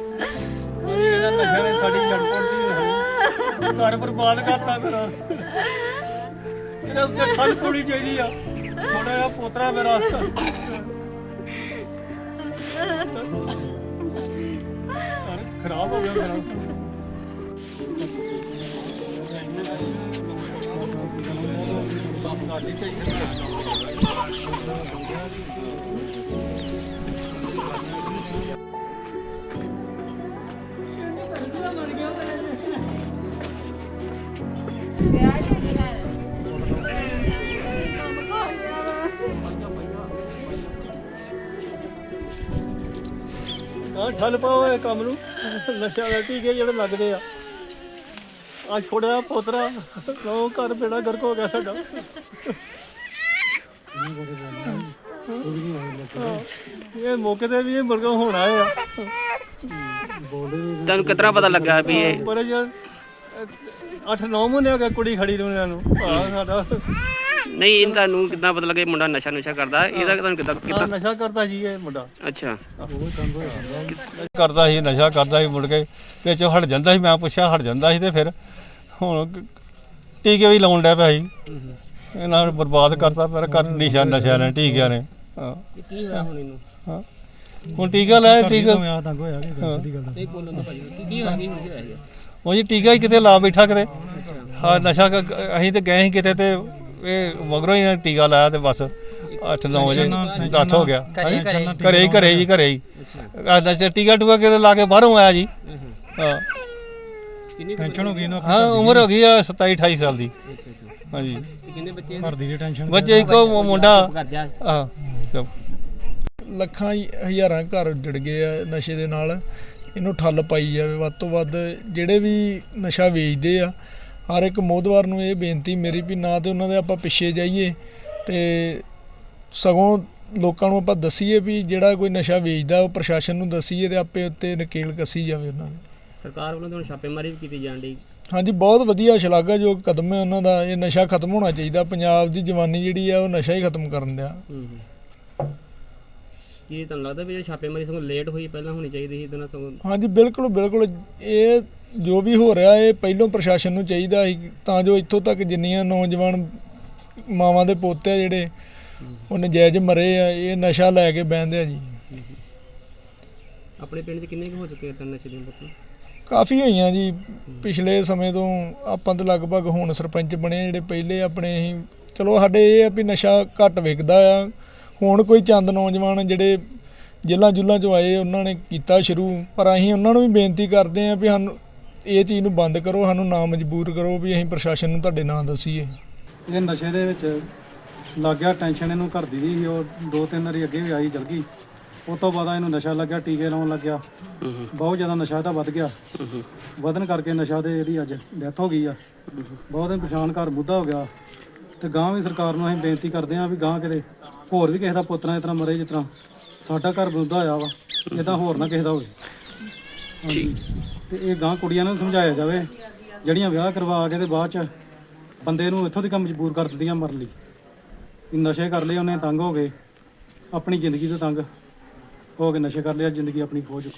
ਇਹਦਾ ਨਸ਼ਾ ਨੇ ਸਾਡੀ ਜੜ ਪੜਦੀ ਘਰ ਬਰਬਾਦ ਕਰਤਾ ਮੇਰਾ ਇਹਦਾ ਉੱਤੇ ਠੱਲ ਪੂਣੀ ਚਾਹੀਦੀ ਆ। ਥੋੜਾ ਜਿਹਾ ਪੋਤਰਾ ਮੇਰਾ। ਘਰ ਖਰਾਬ ਹੋ ਗਿਆ ਮੇਰਾ। ਠੱਲ ਪਾਓ ਇਹ ਕੰਮ ਨੂੰ। ਨਸ਼ਾ ਦਾ ਟੀਕੇ ਜਿਹੜੇ ਲੱਗਦੇ ਆ। ਆ ਛੋੜਿਆ ਪੋਤਰਾ ਉਹ ਘਰ ਬੇੜਾ ਗਰਕ ਹੋ ਗਿਆ ਸਾਡਾ। ਇਹ ਮੌਕੇ ਤੇ ਵੀ ਇਹ ਮੁਰਗਾ ਹੋਣਾ ਆ। ਤੁਹਾਨੂੰ ਕਿਤਨਾ ਪਤਾ ਲੱਗਾ ਵੀ ਇਹ ਪਰ ਜੇ 8-9 ਮਹੀਨੇ ਹੋ ਗਏ ਕੁੜੀ ਖੜੀ ਨੂੰ ਇਹਨਾਂ ਨੂੰ। ਆ ਸਾਡਾ ਨਹੀਂ ਇਹ ਤੁਹਾਨੂੰ ਕਿੱਦਾਂ ਪਤਾ ਲੱਗਾ ਮੁੰਡਾ ਨਸ਼ਾ ਨੁਸ਼ਾ ਕਰਦਾ? ਇਹਦਾ ਤੁਹਾਨੂੰ ਕਿੱਦਾਂ ਆਹ ਕਿੱਦਾਂ ਨਸ਼ਾ ਕਰਦਾ ਸੀ ਇਹ ਮੁੰਡਾ। ਅੱਛਾ। ਕਰਦਾ ਸੀ ਨਸ਼ਾ ਕਰਦਾ ਸੀ ਮੁੜ ਕੇ। ਵਿੱਚ ਹਟ ਜਾਂਦਾ ਸੀ ਮੈਂ ਪੁੱਛਿਆ ਹਟ ਜਾਂਦਾ ਸੀ ਤੇ ਫਿਰ ਹੁਣ ਕ- ਟੀਕੇ ਵੀ ਲਾਉਣ ਡਿਆ ਪਿਆ ਸੀ। ਇਹਨਾਂ ਨੇ ਬਰਬਾਦ ਕਰਤਾ ਪਰ ਕਰ ਨਿਸ਼ਾ ਨਸ਼ਿਆਂ ਨੇ ਟੀਕਿਆਂ ਨੇ। ਹਾਂ। ਕੀ ਹੋਇਆ ਹੁਣ ਇਹਨੂੰ? ਹਾਂ। ਹੁਣ ਟੀਕਾ ਲਾਇਆ ਟੀਕਾ ਨਹੀਂ ਬੋਲਣ ਤੋਂ ਭਾਜੀ ਕੀ ਹੋਇਆ ਕੀ ਹੁਣ ਕੀ ਹੋਇਆ? ਉਹ ਜੀ ਟੀਕਾ ਹੀ ਕਿਤੇ ਲਾ ਬੈਠਾ ਕਿਤੇ। ਹਾਂ ਨਸ਼ਾ ਕ- ਅਸੀਂ ਤੇ ਗਏ ਸੀ ਕਿਤੇ ਤੇ ਇਹ ਮਗਰੋਂ ਹੀ ਟੀਕਾ ਲਾਇਆ ਤੇ ਬਸ 8-9 ਵਜੇ ਡੱਥ ਹੋ ਗਿਆ। ਘਰੇ ਹੀ ਘਰੇ ਹੀ ਘਰੇ ਹੀ। ਆ ਨਸ਼ਾ ਟੀਕਾ ਟੂਕਾ ਕਿਤੇ ਲਾ ਕੇ ਬਾਹਰੋਂ ਆਇਆ ਜੀ। ਹਾਂ ਕਿੰਨੀ ਟੈਨਸ਼ਨ ਹੋ ਗਈ ਨਾ ਹਾਂ ਉਮਰ ਹੋ ਗਈ ਆ 27 28 ਸਾਲ ਦੀ। ਹਾਂਜੀ। ਕਿੰਨੇ ਬੱਚੇ ਘਰ ਦੀ ਟੈਨਸ਼ਨ ਬੱਚੇ ਇੱਕੋ ਮੁੰਡਾ। ਲੱਖਾਂ ਹਜ਼ਾਰਾਂ ਘਰ ਜੁੜ ਗਏ ਆ ਨਸ਼ੇ ਦੇ ਨਾਲ। ਇਹਨੂੰ ਠੱਲ ਪਾਈ ਜਾਵੇ। ਵੱਧ ਤੋਂ ਵੱਧ ਜਿਹੜੇ ਵੀ ਨਸ਼ਾ ਵੇਚਦੇ ਆ ਹਰ ਇੱਕ ਮੋਦਵਾਰ ਨੂੰ ਇਹ ਬੇਨਤੀ ਮੇਰੀ ਵੀ ਨਾ ਤੇ ਉਹਨਾਂ ਦੇ ਆਪਾਂ ਪਿੱਛੇ ਜਾਈਏ ਤੇ ਸਗੋਂ ਲੋਕਾਂ ਨੂੰ ਆਪਾਂ ਦਸੀਏ ਵੀ ਜਿਹੜਾ ਕੋਈ ਨਸ਼ਾ ਵੇਚਦਾ ਉਹ ਪ੍ਰਸ਼ਾਸਨ ਨੂੰ ਦਸੀਏ ਤੇ ਆਪੇ ਉੱਤੇ ਨਕੇਲ ਕੱਸੀ ਜਾਵੇ ਉਹਨਾਂ ਦੀ ਸਰਕਾਰ ਵੱਲੋਂ ਤਾਂ ਛਾਪੇਮਾਰੀ ਵੀ ਕੀਤੀ ਜਾਣ ਦੀ ਹਾਂਜੀ ਬਹੁਤ ਵਧੀਆ ਸ਼ਲਾਘਾਯੋਗ ਕਦਮ ਹੈ ਉਹਨਾਂ ਦਾ ਇਹ ਨਸ਼ਾ ਖਤਮ ਹੋਣਾ ਚਾਹੀਦਾ। ਪੰਜਾਬ ਦੀ ਜਵਾਨੀ ਜਿਹੜੀ ਆ ਉਹ ਨਸ਼ਾ ਹੀ ਖਤਮ ਕਰਨ ਦਿਆ। ਹੂੰ ਹੂੰ। ਕੀ ਤੁਹਾਨੂੰ ਲੱਗਦਾ ਵੀ ਜਿਹੜੀ ਛਾਪੇਮਾਰੀ ਸਗੋਂ ਲੇਟ ਹੋਈ ਪਹਿਲਾਂ ਹੋਣੀ ਚਾਹੀਦੀ ਸੀ ਇਹਦੇ ਨਾਲ ਸਗੋਂ? ਹਾਂਜੀ ਬਿਲਕੁਲ ਬਿਲਕੁਲ। ਇਹ ਜੋ ਵੀ ਹੋ ਰਿਹਾ ਇਹ ਪਹਿਲੋਂ ਪ੍ਰਸ਼ਾਸਨ ਨੂੰ ਚਾਹੀਦਾ ਸੀ ਤਾਂ ਜੋ ਇੱਥੋਂ ਤੱਕ ਜਿੰਨੀਆਂ ਨੌਜਵਾਨ ਮਾਵਾਂ ਦੇ ਪੋਤੇ ਆ ਜਿਹੜੇ ਉਹ ਨਜਾਇਜ਼ ਮਰੇ ਆ ਇਹ ਨਸ਼ਾ ਲੈ ਕੇ ਬਹਿੰਦੇ ਆ ਜੀ। ਆਪਣੇ ਪਿੰਡ 'ਚ ਕਿੰਨੇ ਕੁ ਹੋ ਚੁੱਕੇ ਆ ਨਸ਼ੇ ਦੀਆਂ ਬੋਤਲਾਂ ਕਾਫੀ ਹੋਈਆਂ ਜੀ। ਪਿਛਲੇ ਸਮੇਂ ਤੋਂ ਆਪਾਂ ਤਾਂ ਲਗਭਗ ਹੁਣ ਸਰਪੰਚ ਬਣੇ ਜਿਹੜੇ ਪਹਿਲੇ ਆਪਣੇ ਅਸੀਂ ਚਲੋ ਸਾਡੇ ਇਹ ਆ ਵੀ ਨਸ਼ਾ ਘੱਟ ਵਿਕਦਾ ਆ। ਹੁਣ ਕੋਈ ਚੰਦ ਨੌਜਵਾਨ ਜਿਹੜੇ ਜੇਲ੍ਹਾਂ ਜੁੱਲਾਂ ਚੋਂ ਆਏ ਉਹਨਾਂ ਨੇ ਕੀਤਾ ਸ਼ੁਰੂ। ਪਰ ਅਸੀਂ ਉਹਨਾਂ ਨੂੰ ਵੀ ਬੇਨਤੀ ਕਰਦੇ ਆ ਵੀ ਸਾਨੂੰ ਇਹ ਚੀਜ਼ ਨੂੰ ਬੰਦ ਕਰੋ ਸਾਨੂੰ ਨਾ ਮਜਬੂਰ ਕਰੋ ਵੀ ਅਸੀਂ ਪ੍ਰਸ਼ਾਸਨ ਨੂੰ ਤੁਹਾਡੇ ਨਾਂ ਦੱਸੀਏ। ਇਹ ਨਸ਼ੇ ਦੇ ਵਿੱਚ ਲੱਗ ਗਿਆ ਟੈਨਸ਼ਨ ਇਹਨੂੰ ਘਰ ਦੀ ਦੀ ਉਹ ਦੋ ਤਿੰਨ ਵਾਰੀ ਅੱਗੇ ਵੀ ਆਈ ਜਲ ਗਈ। ਉਸ ਤੋਂ ਬਾਅਦ ਇਹਨੂੰ ਨਸ਼ਾ ਲੱਗਿਆ ਟੀਕੇ ਲਾਉਣ ਲੱਗਿਆ। ਬਹੁਤ ਜ਼ਿਆਦਾ ਨਸ਼ਾ ਤਾਂ ਵੱਧ ਗਿਆ। ਵਧਣ ਕਰਕੇ ਨਸ਼ਾ ਦੇ ਇਹਦੀ ਅੱਜ ਡੈਥ ਹੋ ਗਈ ਆ। ਬਹੁਤ ਹੀ ਪਛਾਣ ਘਰ ਮੁੱਦਾ ਹੋ ਗਿਆ। ਤੇ ਗਾਂ ਵੀ ਸਰਕਾਰ ਨੂੰ ਅਸੀਂ ਬੇਨਤੀ ਕਰਦੇ ਹਾਂ ਵੀ ਗਾਂ ਕਿਤੇ ਹੋਰ ਵੀ ਕਿਸੇ ਦਾ ਪੁੱਤਰਾ ਇਸ ਤਰ੍ਹਾਂ ਮਰੇ ਜਿਸ ਤਰ੍ਹਾਂ ਸਾਡਾ ਘਰ ਮੁੱਦਾ ਹੋਇਆ ਵਾ ਇਦਾਂ ਹੋਰ ਨਾ ਕਿਸੇ ਦਾ ਹੋਵੇ। ਹਾਂਜੀ। ਤੇ ਇਹ ਗਾਂ ਕੁੜੀਆਂ ਨੂੰ ਸਮਝਾਇਆ ਜਾਵੇ ਜਿਹੜੀਆਂ ਵਿਆਹ ਕਰਵਾ ਕੇ ਤੇ ਬਾਅਦ ਚ ਬੰਦੇ ਨੂੰ ਇੱਥੋਂ ਦੀ ਕੰਮ ਮਜਬੂਰ ਕਰ ਦਿੰਦੀਆਂ ਮਰਨ ਲਈ। ਵੀ ਨਸ਼ੇ ਕਰ ਲਏ ਉਹਨੇ ਤੰਗ ਹੋ ਗਏ ਆਪਣੀ ਜ਼ਿੰਦਗੀ ਤੋਂ ਤੰਗ ਹੋ ਕੇ ਨਸ਼ੇ ਕਰ ਲਿਆ ਜ਼ਿੰਦਗੀ ਆਪਣੀ ਖੋ ਚੁੱਕਾ।